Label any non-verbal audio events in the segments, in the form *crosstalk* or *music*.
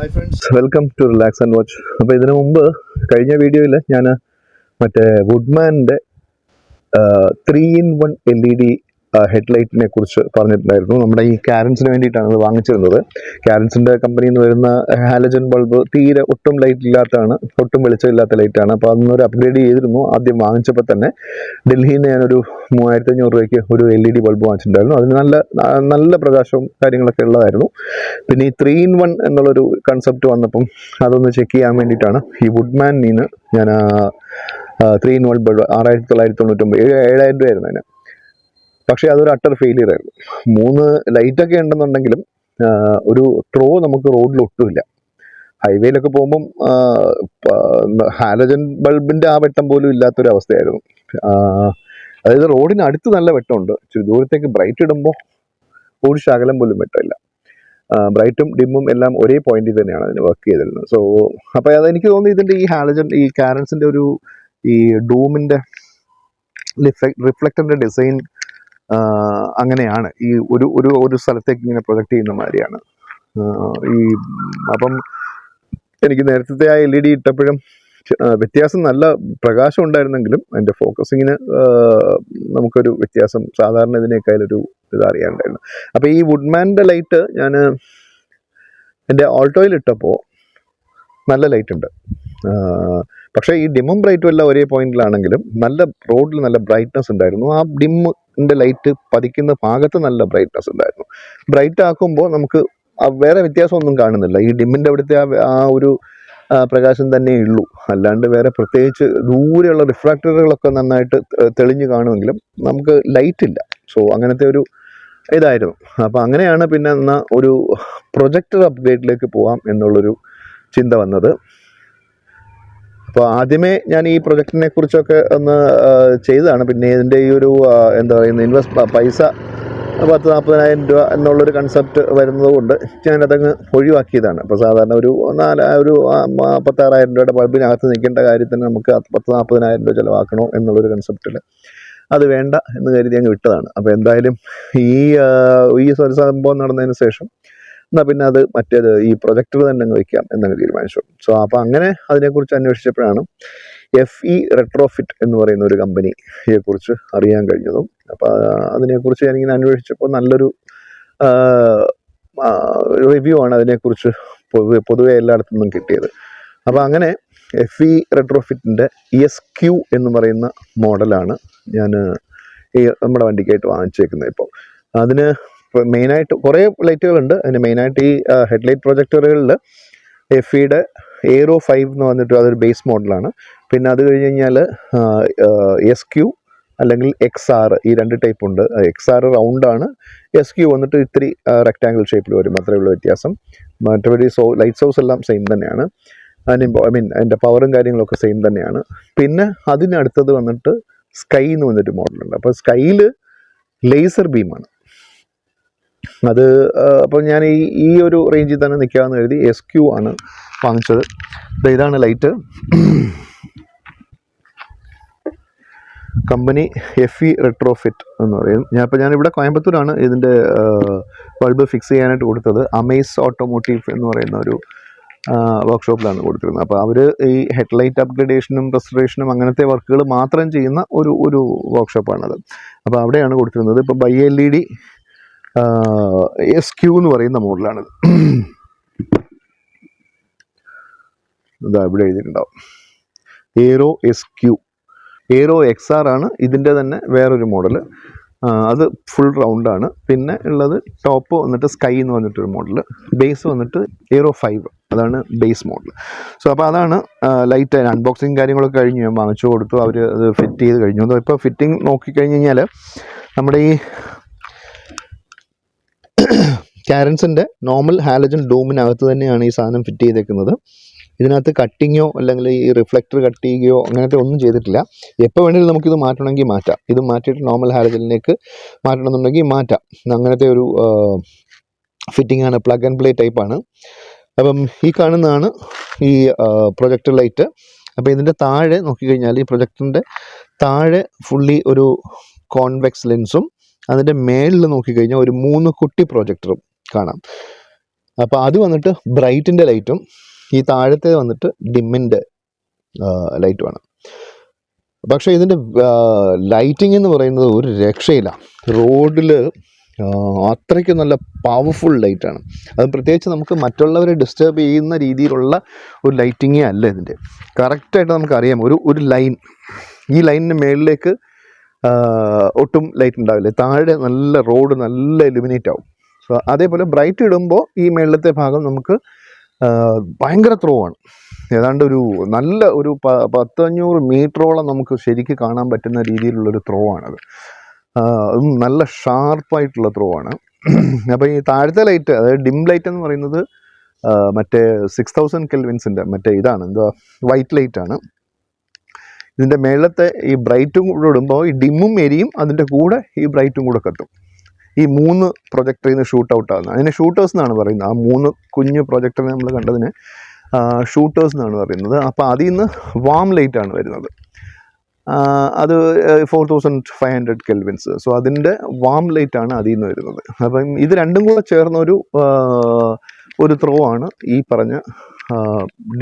Hi friends welcome to relax and watch അപ്പോൾ ഇതിനു മുമ്പ് കഴിഞ്ഞ വീഡിയോയിൽ ഞാൻ മറ്റേ വുഡ്മാന്റെ three in one L E D ഹെഡ്ലൈറ്റിനെ കുറിച്ച് പറഞ്ഞിട്ടുണ്ടായിരുന്നു. നമ്മുടെ ഈ കാരൻസിന് വേണ്ടിയിട്ടാണ് അത് വാങ്ങിച്ചിരുന്നത്. കാരൻസിന്റെ കമ്പനിയിൽ നിന്ന് വരുന്ന ഹാലജൻ ബൾബ് തീരെ ഒട്ടും ലൈറ്റ് ഇല്ലാത്തതാണ് ഒട്ടും വെളിച്ചമില്ലാത്ത ലൈറ്റാണ് അപ്പോൾ അതൊന്നൊരു അപ്ഗ്രേഡ് ചെയ്തിരുന്നു. ആദ്യം വാങ്ങിച്ചപ്പോൾ തന്നെ ഡൽഹിയിൽ നിന്ന് ഞാനൊരു മൂവായിരത്തി അഞ്ഞൂറ് രൂപയ്ക്ക് ഒരു എൽ ഇ ഡി ബൾബ് വാങ്ങിച്ചിട്ടുണ്ടായിരുന്നു. അതിന് നല്ല നല്ല പ്രകാശവും കാര്യങ്ങളൊക്കെ ഉള്ളതായിരുന്നു. പിന്നെ ഈ ത്രീ ഇൻ വൺ എന്നുള്ളൊരു കൺസെപ്റ്റ് വന്നപ്പം അതൊന്ന് ചെക്ക് ചെയ്യാൻ വേണ്ടിയിട്ടാണ് ഈ വുഡ്മാൻ നിന്ന് ഞാൻ ത്രീ ഇൻ വൺ ബൾബ് ആറായിരത്തി തൊള്ളായിരത്തി തൊണ്ണൂറ്റൊമ്പത് ഏഴ് ഏഴായിരം രൂപയായിരുന്നു അതിന്. പക്ഷേ അതൊരു അട്ടർ ഫെയിലിയർ ആയിരുന്നു. മൂന്ന് ലൈറ്റൊക്കെ ഉണ്ടെന്നുണ്ടെങ്കിലും ഒരു ത്രോ നമുക്ക് റോഡിൽ ഒട്ടുമില്ല. ഹൈവേയിലൊക്കെ പോകുമ്പം ഹാലജൻ ബൾബിന്റെ ആ വെട്ടം പോലും ഇല്ലാത്തൊരു അവസ്ഥയായിരുന്നു. അതായത് റോഡിന് അടുത്ത് നല്ല വെട്ടമുണ്ട്. ദൂരത്തേക്ക് ബ്രൈറ്റ് ഇടുമ്പോൾ ഒരു ശകലം പോലും വെട്ടമില്ല. ബ്രൈറ്റും ഡിമ്മും എല്ലാം ഒരേ പോയിന്റിൽ തന്നെയാണ് അതിന് വർക്ക് ചെയ്തിരുന്നത്. സോ അപ്പോൾ അതെനിക്ക് തോന്നുന്നു ഇതിന്റെ ഈ ഹാലജൻ ഈ കാരൻസിന്റെ ഒരു ഈ ഡൂമിന്റെ റിഫ്ലക്ടറിന്റെ ഡിസൈൻ അങ്ങനെയാണ്. ഈ ഒരു ഒരു ഒരു സ്ഥലത്തേക്ക് ഇങ്ങനെ പ്രൊജക്റ്റ് ചെയ്യുന്ന മാതിരിയാണ്. ഈ അപ്പം എനിക്ക് നേരത്തെ ആ എൽ ഇ ഡി ഇട്ടപ്പോഴും വ്യത്യാസം നല്ല പ്രകാശം ഉണ്ടായിരുന്നെങ്കിലും അതിന്റെ ഫോക്കസിങ്ങിന് നമുക്കൊരു വ്യത്യാസം സാധാരണ ഇതിനേക്കാളൊരു ഇത് അറിയാനുണ്ടായിരുന്നു അപ്പോൾ ഈ വുഡ്മാന്റെ ലൈറ്റ് ഞാൻ എന്റെ ഓൾട്ടോയിൽ ഇട്ടപ്പോൾ നല്ല ലൈറ്റ് ഉണ്ട് പക്ഷേ ഈ ഡിമ്മും ബ്രൈറ്റും എല്ലാം ഒരേ പോയിന്റിലാണെങ്കിലും നല്ല റോഡിൽ നല്ല ബ്രൈറ്റ്നസ് ഉണ്ടായിരുന്നു. ആ ഡിമ്മിന്റെ ലൈറ്റ് പതിക്കുന്ന ഭാഗത്ത് നല്ല ബ്രൈറ്റ്നസ് ഉണ്ടായിരുന്നു. ബ്രൈറ്റ് ആക്കുമ്പോൾ നമുക്ക് വേറെ വ്യത്യാസമൊന്നും കാണുന്നില്ല. ഈ ഡിമ്മിന്റെ അവിടുത്തെ ആ ഒരു പ്രകാശം തന്നെ ഉള്ളൂ. അല്ലാണ്ട് വേറെ പ്രത്യേകിച്ച് ദൂരെയുള്ള റിഫ്രാക്ടറുകളൊക്കെ നന്നായിട്ട് തെളിഞ്ഞു കാണുമെങ്കിലും നമുക്ക് ലൈറ്റ് ഇല്ല. സോ അങ്ങനത്തെ ഒരു ഇതായിരുന്നു. അപ്പോൾ അങ്ങനെയാണ് പിന്നെ എന്നാൽ ഒരു പ്രൊജക്ടർ അപ്ഗ്രേഡിലേക്ക് പോവാം എന്നുള്ളൊരു ചിന്ത വന്നത്. അപ്പോൾ ആദ്യമേ ഞാൻ ഈ പ്രൊജക്റ്റിനെ കുറിച്ചൊക്കെ ഒന്ന് ചെയ്തതാണ്. പിന്നെ ഇതിന്റെ ഈ ഒരു എന്താ പറയുന്നത് ഇൻവെസ്റ്റ് പൈസ പത്ത് നാൽപ്പതിനായിരം രൂപ എന്നുള്ളൊരു കൺസെപ്റ്റ് വരുന്നത് കൊണ്ട് ഞാനതങ്ങ് ഒഴിവാക്കിയതാണ്. അപ്പോൾ സാധാരണ ഒരു നാല് ഒരു പത്താറായിരം രൂപയുടെ ബൾബിനകത്ത് നിൽക്കേണ്ട കാര്യത്തിന് നമുക്ക് പത്ത് നാൽപ്പതിനായിരം രൂപ ചിലവാക്കണോ എന്നുള്ളൊരു കൺസെപ്റ്റിൽ അത് വേണ്ട എന്ന് കരുതി അങ്ങ് വിട്ടതാണ്. അപ്പോൾ എന്തായാലും ഈ ഈ സംഭവം നടന്നതിന് ശേഷം എന്നാൽ പിന്നെ അത് മറ്റേത് ഈ പ്രൊജക്ടർ തന്നെ അങ്ങ് വയ്ക്കാം എന്നങ്ങ് തീരുമാനിച്ചു. സോ അപ്പോൾ അങ്ങനെ അതിനെക്കുറിച്ച് അന്വേഷിച്ചപ്പോഴാണ് എഫ് ഇ റെട്രോഫിറ്റ് എന്ന് പറയുന്ന ഒരു കമ്പനിയെ കുറിച്ച് അറിയാൻ കഴിഞ്ഞതും. അപ്പോൾ അതിനെക്കുറിച്ച് ഞാനിങ്ങനെ അന്വേഷിച്ചപ്പോൾ നല്ലൊരു റിവ്യൂ ആണ് അതിനെക്കുറിച്ച് പൊതുവെ പൊതുവെ എല്ലായിടത്തു നിന്നും കിട്ടിയത്. അപ്പോൾ അങ്ങനെ എഫ് ഇ റെട്രോഫിറ്റിന്റെ എസ് ക്യു എന്ന് പറയുന്ന മോഡലാണ് ഞാൻ ഈ നമ്മുടെ വണ്ടിക്കായിട്ട് വാങ്ങിച്ചേക്കുന്നത് ഇപ്പോൾ അതിന് മെയിനായിട്ട് കുറേ ലൈറ്റുകളുണ്ട്. അതിന് മെയിനായിട്ട് ഈ ഹെഡ്ലൈറ്റ് പ്രൊജക്ടറുകളിൽ എഫ് ഇയുടെ എയ്റോ ഫൈവ് എന്ന് പറഞ്ഞിട്ട് അതൊരു ബേസ് മോഡലാണ്. പിന്നെ അത് കഴിഞ്ഞ് കഴിഞ്ഞാൽ എസ് ക്യൂ അല്ലെങ്കിൽ എക്സ് ആർ ഈ രണ്ട് ടൈപ്പ് ഉണ്ട്. എക്സ് ആർ റൗണ്ടാണ് എസ് ക്യൂ വന്നിട്ട് ഇത്തിരി റെക്റ്റാങ്കിൾ ഷേപ്പിൽ വരും. അത്രയേ ഉള്ളൂ വ്യത്യാസം. മറ്റൊരു സോ ലൈറ്റ് സോഴ്സ് എല്ലാം സെയിം തന്നെയാണ്. അതിന് ഐ മീൻ അതിന്റെ പവറും കാര്യങ്ങളൊക്കെ സെയിം തന്നെയാണ്. പിന്നെ അതിനടുത്തത് വന്നിട്ട് സ്കൈ എന്ന് വന്നിട്ട് മോഡലുണ്ട് അപ്പോൾ സ്കൈയിൽ ലേസർ ബീമാണ് അത് അപ്പോൾ ഞാൻ ഈ ഈ ഒരു റേഞ്ചിൽ തന്നെ നിൽക്കാമെന്ന് കരുതി എസ് ക്യൂ ആണ് വാങ്ങിച്ചത്. ഇതാണ് light company F E retrofit എന്ന് പറയും. ഞാൻ ഇപ്പോൾ ഞാനിവിടെ കോയമ്പത്തൂരാണ് ഇതിന്റെ ബൾബ് ഫിക്സ് ചെയ്യാനായിട്ട് കൊടുത്തത്. അമേസ് ഓട്ടോമോട്ടീവ് എന്ന് പറയുന്ന ഒരു വർക്ക്ഷോപ്പിലാണ് കൊടുത്തിരുന്നത്. അപ്പോൾ അവർ ഈ ഹെഡ്ലൈറ്റ് അപ്ഗ്രഡേഷനും റെസ്റ്ററേഷനും അങ്ങനത്തെ വർക്കുകൾ മാത്രം ചെയ്യുന്ന ഒരു ഒരു വർക്ക്ഷോപ്പാണത് അപ്പോൾ അവിടെയാണ് കൊടുത്തിരുന്നത്. ഇപ്പോൾ bi L E D S Q എന്ന് പറയുന്ന മോഡലാണിത് ഇതാ ഇവിടെ എഴുതിയിട്ടുണ്ടാവും. Aero S Q aero X R ആണ് ഇതിന്റെ തന്നെ വേറൊരു മോഡൽ അത് ഫുൾ റൗണ്ടാണ് പിന്നെ ഉള്ളത് ടോപ്പ് വന്നിട്ട് സ്കൈ എന്ന് പറഞ്ഞിട്ടൊരു മോഡൽ ബേസ് വന്നിട്ട് ഏറോ ഫൈവ് അതാണ് ബേസ് മോഡൽ സോ അപ്പോൾ അതാണ് ലൈറ്റ് അൺബോക്സിങ് കാര്യങ്ങളൊക്കെ കഴിഞ്ഞ് ഞാൻ വാങ്ങിച്ചു കൊടുത്തു. അവർ അത് ഫിറ്റ് ചെയ്ത് കഴിഞ്ഞു. ഇപ്പോൾ ഫിറ്റിംഗ് നോക്കിക്കഴിഞ്ഞ് കഴിഞ്ഞാൽ നമ്മുടെ ഈ *clears throat* കാരൻസിന്റെ നോർമൽ ഹാലജൻ ഡോമിനകത്ത് തന്നെയാണ് ഈ സാധനം ഫിറ്റ് ചെയ്തേക്കുന്നത്. ഇതിനകത്ത് കട്ടിങ്ങോ അല്ലെങ്കിൽ ഈ റിഫ്ലക്ടർ കട്ട് ചെയ്യുകയോ അങ്ങനത്തെ ഒന്നും ചെയ്തിട്ടില്ല. എപ്പോൾ വേണമെങ്കിലും നമുക്കിത് മാറ്റണമെങ്കിൽ മാറ്റാം. ഇത് മാറ്റിയിട്ട് നോർമൽ ഹാലജനിലേക്ക് മാറ്റണമെന്നുണ്ടെങ്കിൽ മാറ്റാം. അങ്ങനത്തെ ഒരു ഫിറ്റിംഗ് ആണ് പ്ലഗ് ആൻഡ് പ്ലേ ടൈപ്പാണ് അപ്പം ഈ കാണുന്നതാണ് ഈ പ്രൊജക്ടർ ലൈറ്റ്. അപ്പോൾ ഇതിന്റെ താഴെ നോക്കിക്കഴിഞ്ഞാൽ ഈ പ്രൊജക്ടറിന്റെ താഴെ ഫുള്ളി ഒരു കോൺവെക്സ് ലെൻസും അതിന്റെ മേളിൽ നോക്കിക്കഴിഞ്ഞാൽ ഒരു മൂന്ന് കുട്ടി പ്രൊജക്ടറും കാണാം. അപ്പോൾ അത് വന്നിട്ട് ബ്രൈറ്റിന്റെ ലൈറ്റും ഈ താഴത്തെ വന്നിട്ട് ഡിമ്മിന്റെ ലൈറ്റുമാണ്. പക്ഷേ ഇതിന്റെ ലൈറ്റിംഗ് എന്ന് പറയുന്നത് ഒരു രക്ഷയില്ല. റോഡിൽ അത്രയ്ക്ക് നല്ല പവർഫുൾ ലൈറ്റാണ്. അത് പ്രത്യേകിച്ച് നമുക്ക് മറ്റുള്ളവരെ ഡിസ്റ്റർബ് ചെയ്യുന്ന രീതിയിലുള്ള ഒരു ലൈറ്റിങ്ങേ അല്ല ഇതിന്റെ കറക്റ്റായിട്ട് നമുക്കറിയാം. ഒരു ഒരു ലൈൻ ഈ ലൈനിന് മേളിലേക്ക് ഒട്ടും ലൈറ്റ് ഉണ്ടാവില്ല. താഴെ നല്ല റോഡ് നല്ല എലിമിനേറ്റ് ആവും. സോ അതേപോലെ ബ്രൈറ്റ് ഇടുമ്പോൾ ഈ മേളിലത്തെ ഭാഗം നമുക്ക് ഭയങ്കര ത്രോ ആണ്. ഏതാണ്ട് ഒരു നല്ല ഒരു പ- പത്തഞ്ഞൂറ് മീറ്ററോളം നമുക്ക് ശരിക്ക് കാണാൻ പറ്റുന്ന രീതിയിലുള്ളൊരു ത്രോ ആണത്. അതും നല്ല ഷാർപ്പായിട്ടുള്ള ത്രോ ആണ്. അപ്പോൾ ഈ താഴത്തെ ലൈറ്റ് അതായത് ഡിം ലൈറ്റ് എന്ന് പറയുന്നത് മറ്റേ സിക്സ് തൗസൻഡ് കെൽവിൻസിന്റെ മറ്റേ ഇതാണ് എന്താ വൈറ്റ് ലൈറ്റ് ആണ്. ഇതിന്റെ മേളത്തെ ഈ ബ്രൈറ്റും കൂടെ ഇടുമ്പോൾ ഈ ഡിമ്മും എരിയും അതിന്റെ കൂടെ ഈ ബ്രൈറ്റും കൂടെ കത്തും. ഈ മൂന്ന് പ്രൊജക്ടറിൽ നിന്ന് ഷൂട്ട് ഔട്ട് ആകുന്നത് അതിനെ ഷൂട്ടേഴ്സ് എന്നാണ് പറയുന്നത്. ആ മൂന്ന് കുഞ്ഞ് പ്രൊജക്ടറിനെ നമ്മൾ കണ്ടതിന് ഷൂട്ടേഴ്സ് എന്നാണ് പറയുന്നത്. അപ്പോൾ അതിൽ നിന്ന് വാം ലൈറ്റ് ആണ് വരുന്നത്. അത് four thousand five hundred kelvins so അതിന്റെ വാം ലൈറ്റ് ആണ് അതിൽ നിന്ന് വരുന്നത്. അപ്പം ഇത് രണ്ടും കൂടെ ചേർന്ന ഒരു ഒരു ത്രോ ആണ് ഈ പറഞ്ഞ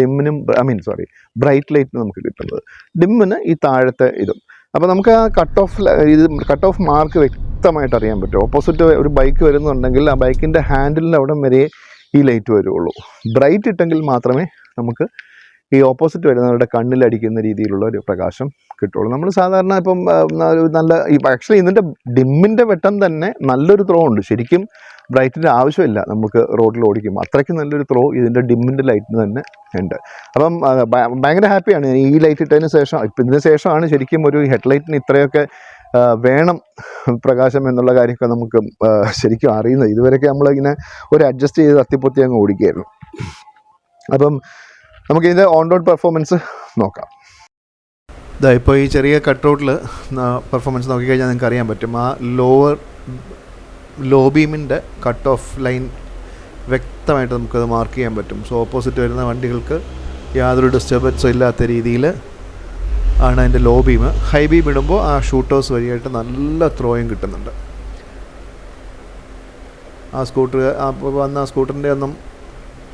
ഡിമ്മിനും ഐ മീൻ സോറി ബ്രൈറ്റ് ലൈറ്റിന് നമുക്ക് കിട്ടുന്നത്. ഡിമ്മിന് ഈ താഴത്തെ ഇതും. അപ്പോൾ നമുക്ക് ആ കട്ട് ഓഫ് ഇത് കട്ട് ഓഫ് മാർക്ക് വ്യക്തമായിട്ട് അറിയാൻ പറ്റും. ഓപ്പോസിറ്റ് ഒരു ബൈക്ക് വരുന്നുണ്ടെങ്കിൽ ആ ബൈക്കിന്റെ ഹാൻഡിലിന്റെ അവിടം വരെ ഈ ലൈറ്റ് വരുള്ളൂ. ബ്രൈറ്റ് ഇട്ടെങ്കിൽ മാത്രമേ നമുക്ക് ഈ ഓപ്പോസിറ്റ് വരുന്നവരുടെ കണ്ണിലടിക്കുന്ന രീതിയിലുള്ള ഒരു പ്രകാശം കിട്ടുള്ളൂ. നമ്മൾ സാധാരണ ഇപ്പം നല്ല ആക്ച്വലി ഇതിന്റെ ഡിമ്മിന്റെ വെട്ടം തന്നെ നല്ലൊരു ത്രോ ഉണ്ട്. ശരിക്കും ബ്രൈറ്റിന്റെ ആവശ്യമില്ല നമുക്ക് റോഡിൽ ഓടിക്കുമ്പോൾ അത്രയ്ക്ക് നല്ലൊരു ത്രോ ഇതിന്റെ ഡിമ്മിന്റെ ലൈറ്റിന് തന്നെ ഉണ്ട്. അപ്പം ഭയങ്കര ഹാപ്പിയാണ് ഈ ലൈറ്റ് ഇട്ടതിന് ശേഷം ഇപ്പം ഇതിന് ശേഷമാണ് ശരിക്കും ഒരു ഹെഡ്ലൈറ്റിന് ഇത്രയൊക്കെ വേണം പ്രകാശം എന്നുള്ള കാര്യമൊക്കെ നമുക്ക് ശരിക്കും അറിയുന്നത്. ഇതുവരെയൊക്കെ നമ്മളിങ്ങനെ ഒരു അഡ്ജസ്റ്റ് ചെയ്ത് തത്തിപ്പൊത്തി അങ്ങ് ഓടിക്കുകയായിരുന്നു. അപ്പം നമുക്ക് ഇതിന്റെ ഓൺ റോഡ് പെർഫോമൻസ് നോക്കാം. ഇതാ ഇപ്പോൾ ഈ ചെറിയ കട്ട് റോഡിൽ പെർഫോമൻസ് നോക്കിക്കഴിഞ്ഞാൽ നിങ്ങൾക്ക് അറിയാൻ പറ്റും. ആ ലോവർ ലോ ബീമിന്റെ കട്ട് ഓഫ് ലൈൻ വ്യക്തമായിട്ട് നമുക്കത് മാർക്ക് ചെയ്യാൻ പറ്റും. സോ ഓപ്പോസിറ്റ് വരുന്ന വണ്ടികൾക്ക് യാതൊരു ഡിസ്റ്റർബൻസും ഇല്ലാത്ത രീതിയിൽ ആണ് അതിന്റെ ലോ ബീം ഹൈ ബീം ഇടുമ്പോൾ ആ ഷൂട്ടേഴ്സ് വഴിയായിട്ട് നല്ല ത്രോയും കിട്ടുന്നുണ്ട്. ആ സ്കൂട്ടർ വന്ന ആ സ്കൂട്ടറിന്റെ ഒന്നും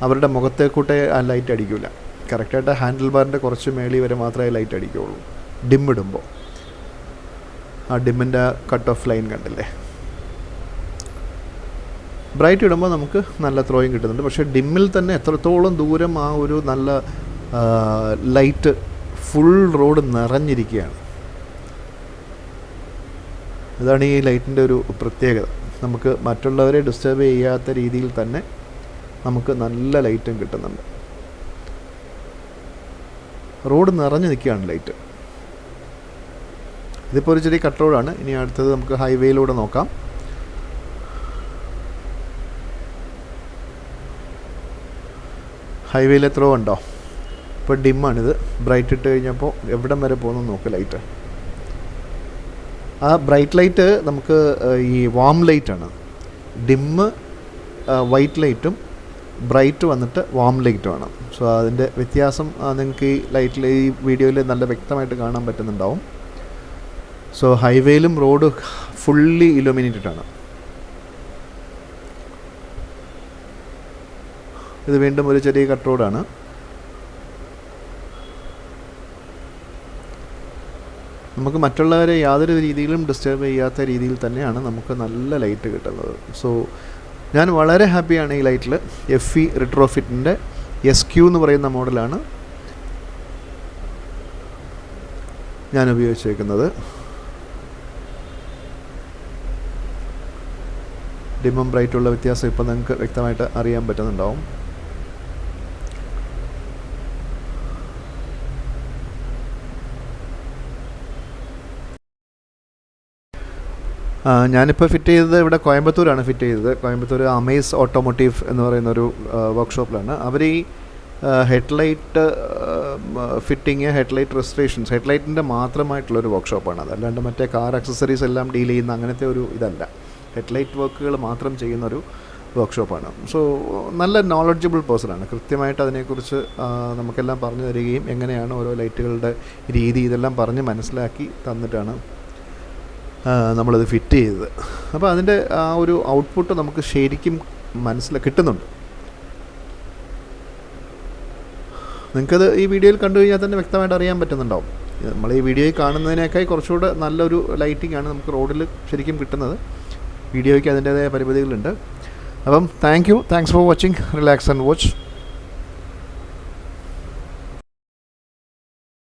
അവരുടെ മുഖത്തെ കൂട്ടേ ആ ലൈറ്റ് അടിക്കില്ല കറക്റ്റായിട്ട് ഹാൻഡിൽ ബാറിന്റെ കുറച്ച് മേളി വരെ മാത്രമേ ലൈറ്റ് അടിക്കുകയുള്ളൂ. ഡിം ഇടുമ്പോൾ. ആ ഡിമ്മിന്റെ കട്ട് ഓഫ് ലൈൻ കണ്ടില്ലേ? ബ്രൈറ്റ് ഇടുമ്പോൾ നമുക്ക് നല്ല ത്രോയും കിട്ടുന്നുണ്ട്. പക്ഷേ ഡിമ്മിൽ തന്നെ എത്രത്തോളം ദൂരം ആ ഒരു നല്ല ലൈറ്റ് ഫുൾ റോഡ് നിറഞ്ഞിരിക്കുകയാണ്. ഇതാണ് ഈ ലൈറ്റിന്റെ ഒരു പ്രത്യേകത. നമുക്ക് മറ്റുള്ളവരെ ഡിസ്റ്റർബ് ചെയ്യാത്ത രീതിയിൽ തന്നെ നമുക്ക് നല്ല ലൈറ്റും കിട്ടുന്നുണ്ട്. റോഡ് നിറഞ്ഞു നിൽക്കുകയാണ് ലൈറ്റ്. ഇതിപ്പോൾ ഒരു ചെറിയ കട്ട് റോഡാണ്. ഇനി അടുത്തത് നമുക്ക് ഹൈവേയിലൂടെ നോക്കാം. ഹൈവേയിൽ എത്രയോ ഉണ്ടോ? ഇപ്പോൾ ഡിമ്മാണിത്. ബ്രൈറ്റ് ഇട്ട് കഴിഞ്ഞപ്പോൾ എവിടം വരെ പോകുന്നു നോക്ക് ലൈറ്റ്. ആ ബ്രൈറ്റ് ലൈറ്റ് നമുക്ക് ഈ വാം ലൈറ്റാണ്. ഡിമ്മ് വൈറ്റ് ലൈറ്റും ബ്രൈറ്റ് വന്നിട്ട് വാം ലൈറ്റുമാണ് സോ അതിന്റെ വ്യത്യാസം നിങ്ങൾക്ക് ഈ ലൈറ്റിൽ ഈ വീഡിയോയിൽ നല്ല വ്യക്തമായിട്ട് കാണാൻ പറ്റുന്നുണ്ടാവും. സോ ഹൈവേയിലും റോഡ് ഫുള്ളി ഇലുമിനേറ്റഡ് ആണ്. ഇത് വീണ്ടും ഒരു ചെറിയ കട്ട് റോഡാണ് നമുക്ക് മറ്റുള്ളവരെ യാതൊരു രീതിയിലും ഡിസ്റ്റർബ് ചെയ്യാത്ത രീതിയിൽ തന്നെയാണ് നമുക്ക് നല്ല ലൈറ്റ് കിട്ടുന്നത്. സോ ഞാൻ വളരെ ഹാപ്പിയാണ് ഈ ലൈറ്റിൽ. എഫ് ഇ റിട്രോഫിറ്റിന്റെ എസ് ക്യൂ എന്ന് പറയുന്ന മോഡലാണ് ഞാൻ ഉപയോഗിച്ചേക്കുന്നത്. ഡിമും ബ്രൈറ്റുള്ള വ്യത്യാസം ഇപ്പം നിങ്ങൾക്ക് വ്യക്തമായിട്ട് അറിയാൻ പറ്റുന്നുണ്ടാവും. ഞാനിപ്പോൾ ഫിറ്റ് ചെയ്തത് ഇവിടെ കോയമ്പത്തൂരാണ് ഫിറ്റ് ചെയ്തത്. കോയമ്പത്തൂർ അമേസ് ഓട്ടോമോട്ടീവ് എന്ന് പറയുന്ന ഒരു വർക്ക്ഷോപ്പിലാണ് അവർ ഈ ഹെഡ്ലൈറ്റ് ഫിറ്റിങ് ഹെഡ്ലൈറ്റ് റെജിസ്ട്രേഷൻസ് ഹെഡ്ലൈറ്റിന്റെ മാത്രമായിട്ടുള്ളൊരു വർക്ക്ഷോപ്പാണ് അത്. അല്ലാണ്ട് മറ്റേ കാർ അക്സസറീസ് എല്ലാം ഡീൽ ചെയ്യുന്ന അങ്ങനത്തെ ഒരു ഇതല്ല. ഹെഡ്ലൈറ്റ് വർക്കുകൾ മാത്രം ചെയ്യുന്നൊരു വർക്ക്ഷോപ്പാണ് സോ നല്ല നോളജബിൾ പേഴ്സണാണ് കൃത്യമായിട്ട് അതിനെക്കുറിച്ച് നമുക്കെല്ലാം പറഞ്ഞു തരികയും എങ്ങനെയാണ് ഓരോ ലൈറ്റുകളുടെ രീതി ഇതെല്ലാം പറഞ്ഞ് മനസ്സിലാക്കി തന്നിട്ടാണ് നമ്മളത് ഫിറ്റ് ചെയ്തത്. അപ്പോൾ അതിന്റെ ആ ഒരു ഔട്ട്പുട്ട് നമുക്ക് ശരിക്കും മനസ്സിൽ കിട്ടുന്നുണ്ട്. നിങ്ങൾക്കത് ഈ വീഡിയോയിൽ കണ്ടു കഴിഞ്ഞാൽ തന്നെ വ്യക്തമായിട്ട് അറിയാൻ പറ്റുന്നുണ്ടാവും. നമ്മൾ ഈ വീഡിയോയിൽ കാണുന്നതിനേക്കായി കുറച്ചുകൂടെ നല്ലൊരു ലൈറ്റിംഗ് ആണ് നമുക്ക് റോഡിൽ ശരിക്കും കിട്ടുന്നത്. വീഡിയോയ്ക്ക് അതിന്റേതായ പരിമിതികളുണ്ട്. അപ്പം thank you thanks for watching relax and watch